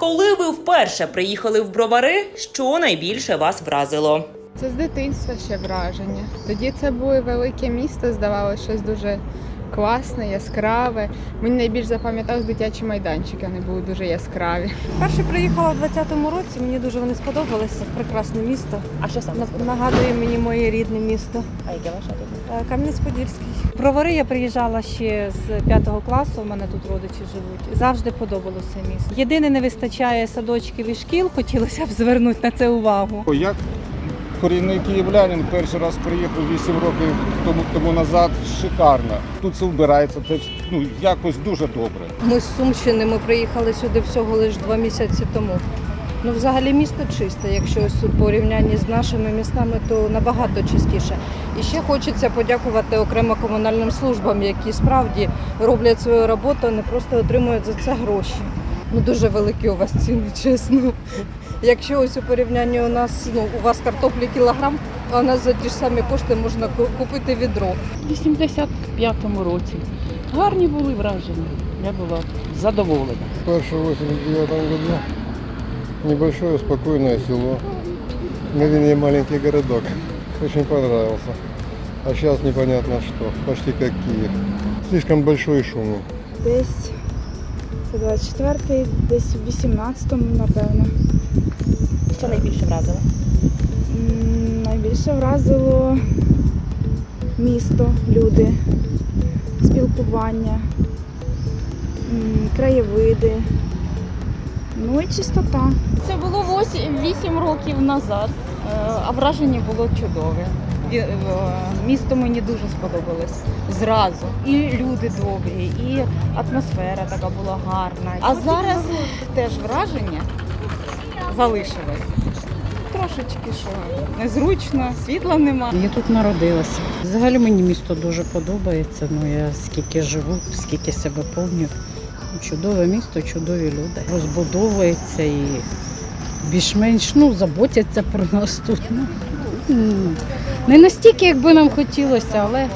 Коли ви вперше приїхали в бровари, що найбільше вас вразило? Це з дитинства ще враження. Тоді це було велике місто, здавалося, щось дуже класне, яскраве. Мені найбільш запам'яталось дитячі майданчики, вони були дуже яскраві. Перше приїхала у 20-му році, мені дуже вони сподобалися. Прекрасне місто. А що саме? Нагадує мені моє рідне місто. А яке ваше? Е, Кам'янець-Подільський. Бровари я приїжджала ще з п'ятого класу. У мене тут родичі живуть. Завжди подобалося місто. Єдине не вистачає садочків і шкіл. Хотілося б звернути на це увагу. Як корінний київлянин перший раз приїхав 8 років тому, тому назад, шикарно. Тут все вбирається, це ну, якось дуже добре. Ми з Сумщини, ми приїхали сюди всього лише два місяці тому. Ну, взагалі місто чисте. Якщо у порівнянні з нашими містами, то набагато чистіше. І ще хочеться подякувати окремо комунальним службам, які справді роблять свою роботу, а не просто отримують за це гроші. Ну дуже великі у вас ціни, чесно. Якщо ось у порівнянні у нас ну у вас картоплі кілограм, а у нас за ті ж самі кошти можна купити відро. У 85-му році. Гарні були враження. Я була задоволена. Старше в 89 году. Небольшое спокойное село. Вернее, маленький городок. Очень понравился. А сейчас непонятно что. Почти как Киев. Слишком большой шумный. Десь це 24-й, десь в 18-му, напевно. Що найбільше вразило? М, Найбільше вразило місто, люди, спілкування, м, краєвиди, ну і чистота. Це було 8 років назад, е, а враження було чудове. Е, Місто мені дуже сподобалось зразу. І люди добрі, і атмосфера така була гарна. А зараз теж враження залишилось. Трошечки що незручно, світла нема. Я тут народилася. Взагалі мені місто дуже подобається. Ну я скільки живу, скільки себе пам'ятаю. Чудове місто, чудові люди. Розбудовується і більш-менш ну, заботяться про нас тут. Не настільки, як би нам хотілося, але